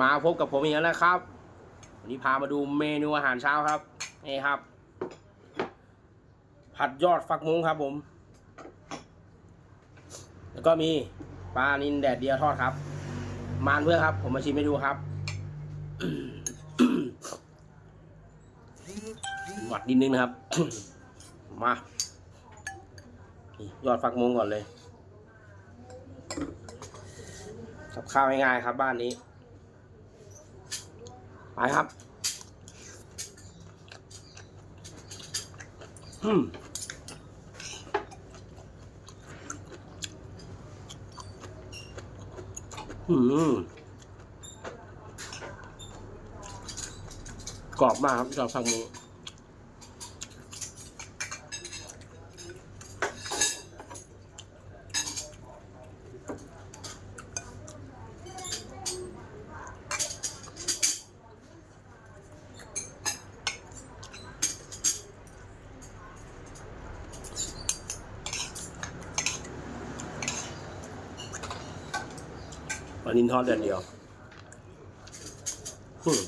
มาพบกับผมอีกแล้วนะครับ วันนี้พามาดูเมนูอาหารเช้าครับนี่ครับ ผัดยอดฟักมุ้งครับผม แล้วก็มีปลานินแดดเดียวทอดครับ มานเพื่อครับ ผมมาชิมให้ดูครับหวัดนิดนึงนะครับ มายอดฟักมุ้งก่อนเลยกับข้าวง่ายๆครับบ้านนี้ ไปครับอืมอืมกรอบมากครับชอบฟังมื ปลานินทอดแดดเดียวอืม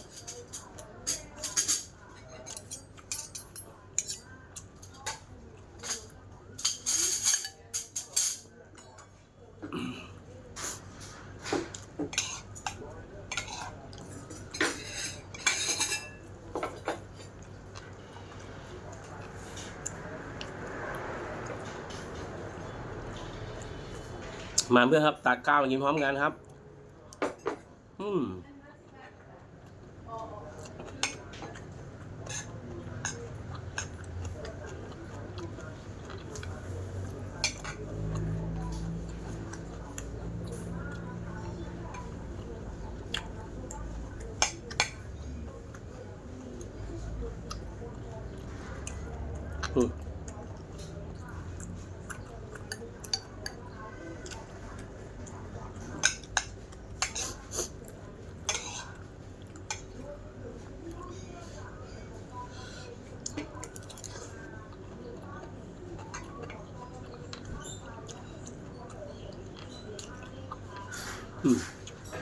มาเพื่อนครับตักข้าวมากินพร้อมกันครับ อืม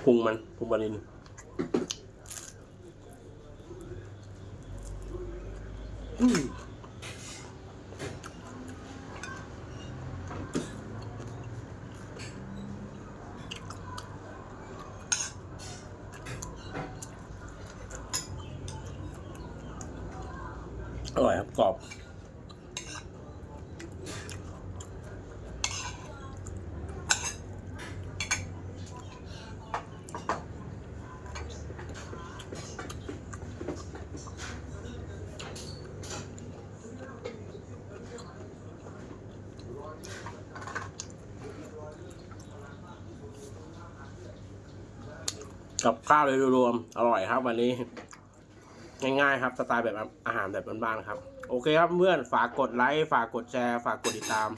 พุงมันพุงปลานินอืมอร่อยครับกรอบ กับข้าวเลยรวมอร่อยครับ วันนี้ ง่ายๆครับสไตล์แบบอาหารแบบบ้านๆครับ โอเคครับเพื่อนฝากกดไลค์ฝากกดแชร์ฝากกดติดตาม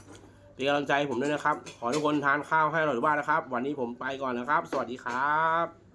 เป็นกำลังใจผมด้วยนะครับ ขอทุกคนทานข้าวให้อร่อยทุกบ้านนะครับ วันนี้ผมไปก่อนนะครับ สวัสดีครับ